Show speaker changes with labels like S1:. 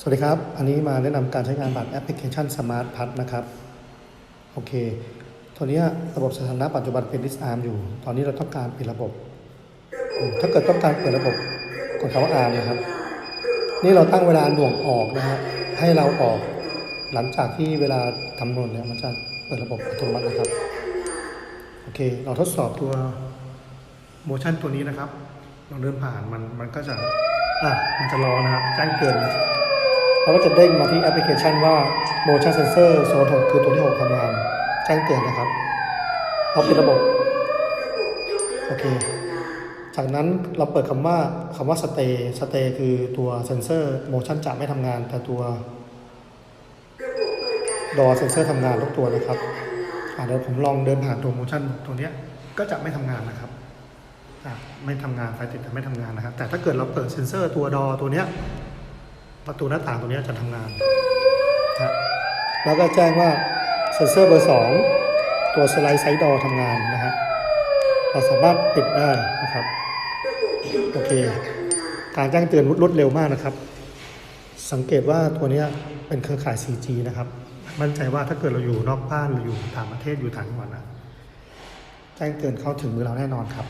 S1: สวัสดีครับ อันนี้มาแนะนำการใช้งานบัตรแอปพลิเคชัน Smart p a s นะครับ โอเค ตัวนี้ระบบสถานะปัจจุบันเป็น disarm อยู่ ตอนนี้เราต้องการเปลี่ยนระบบ ถ้าเกิดต้องการเปลี่ยนระบบ กดคำว่า arm นะครับ นี่เราตั้งเวลาหน่วงออกนะฮะ ให้เราออก หลังจากที่เวลาคำนวณเนี่ยมันจะเปิดระบบอัตโนมัตินะครับ โอเค เราทดสอบตัว motion ตัวนี้นะครับ เราเดินผ่านมันมันก็จะ อะ มันจะรอนะครับแจ้งเตือน เราก็จะเด้งมาที่แอปพลิเคชันว่า motion sensor โซน6คือตัวที่ 6ทำงานแจ้งเตือนนะครับเอาป็นระบบ โอเค จากนั้นเราเปิดคำว่าคำว่า stay stay คือตัวเซนเซอร์ motion จะไม่ทำงาน แต่ตัวดอเซนเซอร์ทำงานทุกตัวนะครับอะเดี๋ยวผมลองเดินผ่านตัว motion ตัวเนี้ยก็จะไม่ทำงานนะครับไม่ทำงานไฟติดแต่ไม่ทำงานนะครับ แต่ถ้าเกิดเราเปิดเซนเซอร์ตัวดอตัวเนี้ย ประตูหน้าต่างตัวนี้จะทำงานนะแล้วก็แจ้งว่าเซนเซอร์เบอร์สองตัวสไลด์ไซด์ดอทำงานนะฮะเราสามารถปิดได้นะครับโอเค การแจ้งเตือนรวดเร็วมากนะครับ สังเกตว่าตัวนี้เป็นเครือข่าย 4G นะครับ มั่นใจว่าถ้าเกิดเราอยู่นอกบ้านหรืออยู่ต่างประเทศอยู่ต่างจังหวัดนะแจ้งเตือนเข้าถึงมือเราแน่นอนครับ